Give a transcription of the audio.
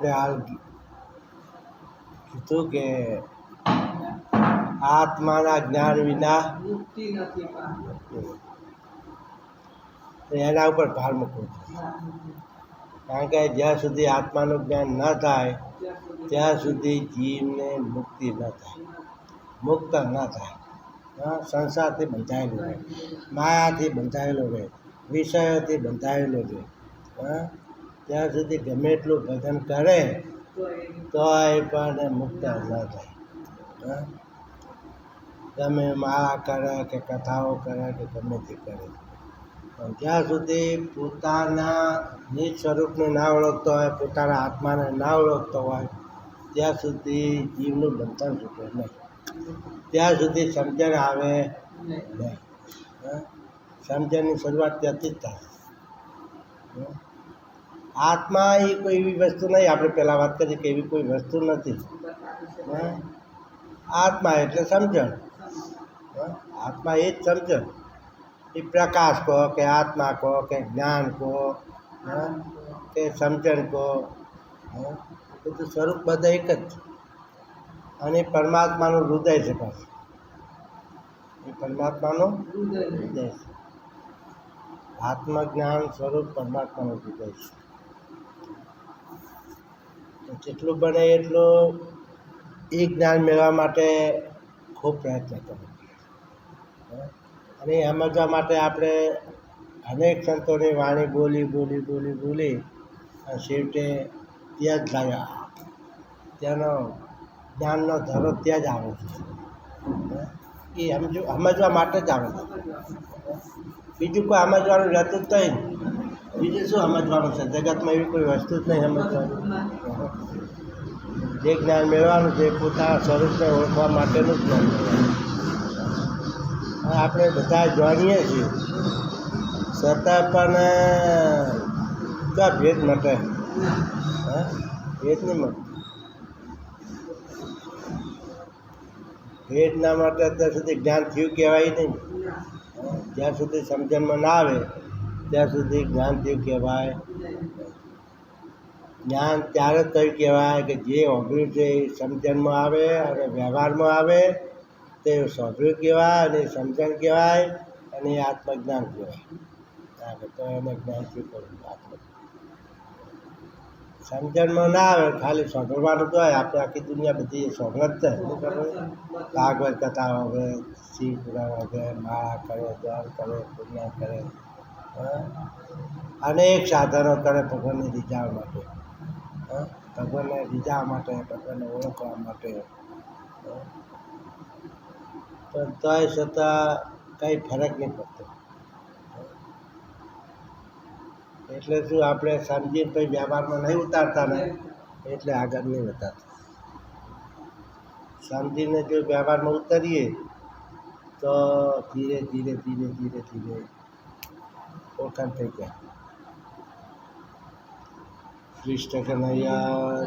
આપણે હાલ કીધું કે આત્માના જ્ઞાન વિના મુક્તિ નથી એના ઉપર ભાર મૂકવો કારણ કે જ્યાં સુધી આત્માનું જ્ઞાન ન થાય ત્યાં સુધી જીવને મુક્તિ ન થાય. મુક્ત ન થાય. હા, સંસારથી બંધાયેલો રહે. માયાથી બંધાયેલો રહે. વિષયોથી બંધાયેલો રહે. હા, ત્યાં સુધી ગમે એટલું ભજન કરે તો તોય પણ મુક્ત ન થાય? તમે માળા કરે કે કથાઓ કરે કે ગમે તે કરે પણ જ્યાં સુધી પોતાના નિજ સ્વરૂપને ના ઓળખતો હોય, પોતાના આત્માને ના ઓળખતો હોય, ત્યાં સુધી જીવનું બંધન છૂટે નહીં ત્યાં સુધી સમજણ આવે નહીં. સમજણની શરૂઆત ત્યાંથી જ થાય? આત્મા એ કોઈ એવી વસ્તુ નહીં. આપણે પહેલાં વાત કરીએ કે એવી કોઈ વસ્તુ નથી. આત્મા એટલે સમજણ. આત્મા એ જ સમજણ. એ પ્રકાશ કહો કે આત્મા કહો કે જ્ઞાન કહો? કે સમજણ કહો? બધું સ્વરૂપ બધા એક જ છે. અને પરમાત્માનું હૃદય છે પાછું. એ પરમાત્માનું હૃદય છે. આત્મજ્ઞાન સ્વરૂપ પરમાત્માનું હૃદય છે. જેટલું બને એટલું એ જ્ઞાન મેળવવા માટે ખૂબ પ્રયત્ન કરવો. અને સમજવા માટે આપણે અનેક સંતોની વાણી બોલી બોલી બોલી બોલી અને છેવટે ત્યાં જ લાવ્યા. ત્યાંનો જ્ઞાનનો ધરો ત્યાં જ આવે છે. એ સમજો સમજવા માટે જ આવે છે. બીજું કોઈ સમજવાનું રહેતું જ નહીં. બીજું શું સમજવાનું છે? જગતમાં એવી કોઈ વસ્તુ જ નહીં સમજવાની. જે જ્ઞાન મેળવવાનું છે પોતાના સ્વરૂપને ઓળખવા માટેનું જ્ઞાન મેળવવાનું. આપણે બધા જાણીએ છીએ. છતાં પણ, ક્યાં ભેદ મટે? હા, ભેદ નહીં મટે. ભેદ ના માટે અત્યાર સુધી જ્ઞાન થયું કહેવાય નહીં. જ્યાં સુધી સમજણમાં ના આવે ત્યાં સુધી જ્ઞાન થયું કહેવાય. જ્ઞાન ત્યારે જ થયું કહેવાય કે જે સાંભળ્યું છે એ સમજણમાં આવે અને વ્યવહારમાં આવે, તે સાંભળ્યું કહેવાય અને સમજણ કહેવાય અને આત્મજ્ઞાન કહેવાય. તો એને જ્ઞાન થયું કરવું સમજણમાં ના આવે, ખાલી સાંભળવાનું તો હોય. આપણે આખી દુનિયા બધી સાંભળ જ છે ભાગવત કથા વગર શિવ પુરાણ વગર માળા કરે ધ્યાન કરે, પુણ્યા કરે? અનેક સાધનો કરે ભગવાનને રીઝાવા માટે? ભગવાનને રીઝાવા માટે, ભગવાનને ઓળખવા માટે. પણ તોય છતાં કંઈ ફરક નહીં પડતો. એટલે શું આપણે સમજી પછી વ્યવહારમાં નહીં ઉતારતા ને, એટલે આગળ નહીં વધારતા. સમજીને જો વ્યવહારમાં ઉતરીએ, તો ધીરે ધીરે ધીરે ધીરે ધીરે ઓળખાણ થઈ જાય કૃષ્ણ કનૈયા